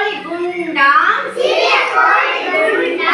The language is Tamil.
கோழி குண்டாம் சிறிய கோழி குண்டாம்